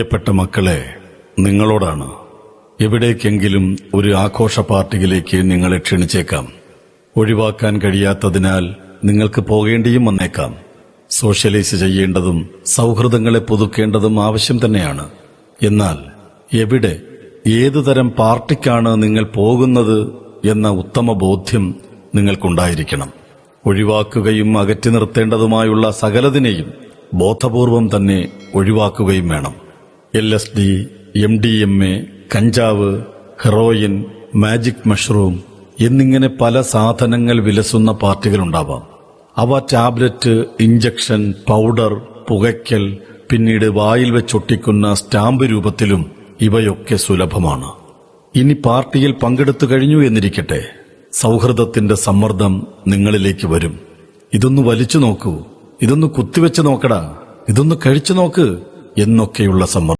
പ്രിയപ്പെട്ട മക്കളെ നിങ്ങളോടാണ് എവിടേക്കെങ്കിലും ഒരു ആഘോഷ പാർട്ടിയിലേക്ക് നിങ്ങളെ ക്ഷണിച്ചേക്കാം. ഒഴിവാക്കാൻ കഴിയാത്തതിനാൽ നിങ്ങൾക്ക് പോകേണ്ടിയും വന്നേക്കാം. സോഷ്യലൈസ് ചെയ്യേണ്ടതും സൗഹൃദങ്ങളെ പുതുക്കേണ്ടതും ആവശ്യം തന്നെയാണ്. എന്നാൽ എവിടെ ഏതു തരം പാർട്ടിക്കാണ് നിങ്ങൾ പോകുന്നത് എന്ന ഉത്തമ ബോധ്യം നിങ്ങൾക്കുണ്ടായിരിക്കണം. ഒഴിവാക്കുകയും അകറ്റി നിർത്തേണ്ടതുമായുള്ള സകലതിനെയും ബോധപൂർവം തന്നെ ഒഴിവാക്കുകയും വേണം. L S D M D M A കഞ്ചാവ് ഹെറോയിൻ മാജിക് മഷ്റൂം എന്നിങ്ങനെ പല സാധനങ്ങൾ വിലസുന്ന പാർട്ടികളുണ്ടാവാം. അവ ടാബ്ലറ്റ് ഇഞ്ചക്ഷൻ പൗഡർ പുകയ്ക്കൽ പിന്നീട് വായിൽ വെച്ചൊട്ടിക്കുന്ന സ്റ്റാമ്പ് രൂപത്തിലും ഇവയൊക്കെ സുലഭമാണ്. ഇനി പാർട്ടിയിൽ പങ്കെടുത്തു കഴിഞ്ഞു എന്നിരിക്കട്ടെ. സൗഹൃദത്തിന്റെ സമ്മർദ്ദം നിങ്ങളിലേക്ക് വരും. ഇതൊന്ന് വലിച്ചു നോക്കൂ. ഇതൊന്ന് കുത്തിവെച്ച് നോക്കടാ. ഇതൊന്ന് കഴിച്ചു നോക്ക് എന്നൊക്കെയുള്ള സമ്മർദ്ദം.